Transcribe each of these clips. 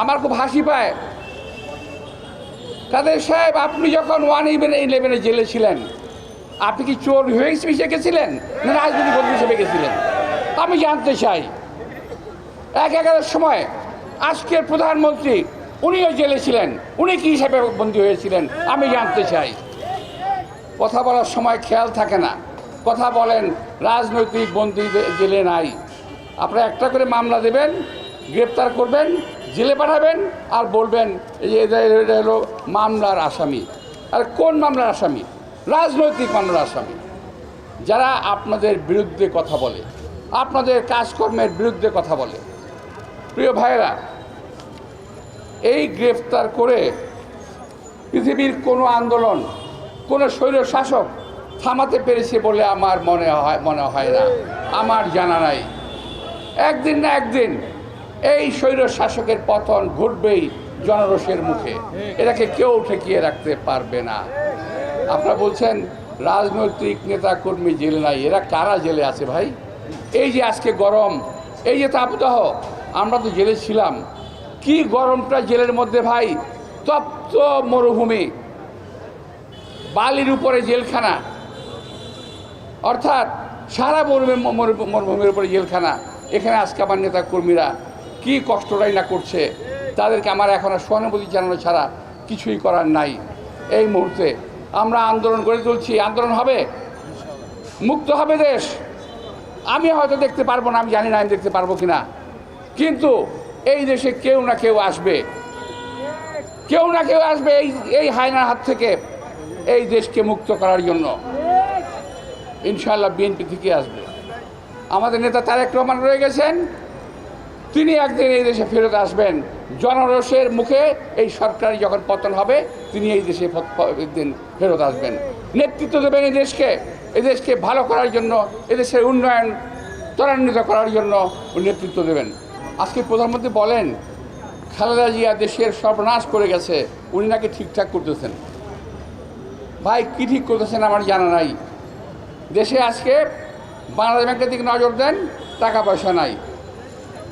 আমার খুব হাসি পায়। কাদের সাহেব, আপনি যখন ওয়ান ইলেভেন ইলেভেনে জেলে ছিলেন, আপনি কি চোর হয়ে হিসেবে গেছিলেন? না রাজনৈতিক বন্ধু হিসেবে গেছিলেন? আমি জানতে চাই, এক এগারোর সময় আজকের প্রধানমন্ত্রী, উনিও জেলে ছিলেন, উনি কি হিসাবে বন্দী হয়েছিলেন? আমি জানতে চাই। কথা বলার সময় খেয়াল থাকে না। কথা বলেন, রাজনৈতিক বন্দী জেলে নাই। আপনারা একটা করে মামলা দেবেন, গ্রেপ্তার করবেন জেলে পাঠাবেন আর বলবেন এদের এটা হলো মামলার আসামি। আর কোন মামলার আসামি? রাজনৈতিক মামলার আসামি। যারা আপনাদের বিরুদ্ধে কথা বলে, আপনাদের কাজকর্মের বিরুদ্ধে কথা বলে। প্রিয় ভাইয়েরা, এই গ্রেফতার করে পৃথিবীর কোনো আন্দোলন, কোনো স্বৈর শাসক থামাতে পেরেছে বলে আমার মনে হয় মনে হয় না। আমার জানা নাই। একদিন না একদিন এই স্বৈর শাসকের পতন ঘটবেই জনরোষের মুখে। এটাকে কেউ ঠেকিয়ে রাখতে পারবে না। আপনারা বলছেন, রাজনৈতিক নেতা কর্মী জেলে নাই। এরা কারা জেলে আছে ভাই? এই যে আজকে গরম, এই যে তাপদাহ, আমরা তো জেলে ছিলাম। কি গরমটা জেলের মধ্যে ভাই? তপ্ত মরুভূমি। বালির উপরে জেলখানা। অর্থাৎ সারা মরুভূমি মরু- মরুভূমির উপরে জেলখানা। এখানে আজকে আমার নেতা কর্মীরা কী কষ্টটাই না করছে, তাদেরকে আমার এখন আর সহানুভূতি জানানো ছাড়া কিছুই করার নাই। এই মুহূর্তে আমরা আন্দোলন গড়ে তুলছি, আন্দোলন হবে? মুক্ত হবে দেশ? আমি হয়তো দেখতে পারব না, আমি জানি না আমি দেখতে পারব কি না কিন্তু এই দেশে কেউ না কেউ আসবে। কেউ না কেউ আসবে এই এই হায়নার হাত থেকে এই দেশকে মুক্ত করার জন্য। ইনশাআল্লাহ বিএনপি থেকে আসবে। আমাদের নেতা তারেক রহমান রয়ে গেছেন। তিনি একদিন এই দেশে ফেরত আসবেন। জনরোষের মুখে এই সরকার যখন পতন হবে, তিনি এই দেশে একদিন ফেরত আসবেন। নেতৃত্ব দেবেন এই দেশকে। এই দেশকে ভালো করার জন্য এদেশের উন্নয়ন ত্বরান্বিত করার জন্য নেতৃত্ব দেবেন। আজকে প্রধানমন্ত্রী বলেন, খালেদা জিয়া দেশের সর্বনাশ করে গেছে, উনি নাকি ঠিকঠাক করতেছেন। ভাই, কী ঠিক করতেছেন আমার জানা নাই। দেশে আজকে বাংলাদেশ ব্যাংকের দিকে নজর দেন, টাকা পয়সা নাই।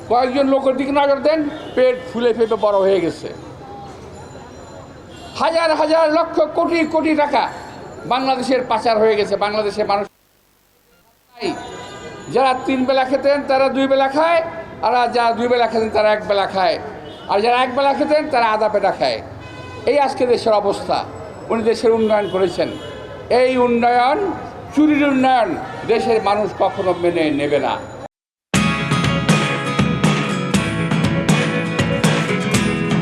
কয়েকজন লোকের দিকে নজর দেন, পেট ফুলে ফেপে বড় হয়ে গেছে। হাজার হাজার লক্ষ কোটি কোটি টাকা বাংলাদেশের পাচার হয়ে গেছে। বাংলাদেশের মানুষ যারা তিন বেলা খেতেন, তারা দুই বেলা খায়, আর যারা দুই বেলা খেতেন, তারা এক বেলা খায়। আর যারা এক বেলা খেতেন, তারা আধা পেটা খায়। এই আজকে দেশের অবস্থা। উনি দেশের উন্নয়ন করেছেন। এই উন্নয়ন, চুরির উন্নয়ন দেশের মানুষ কখনো মেনে নেবে না।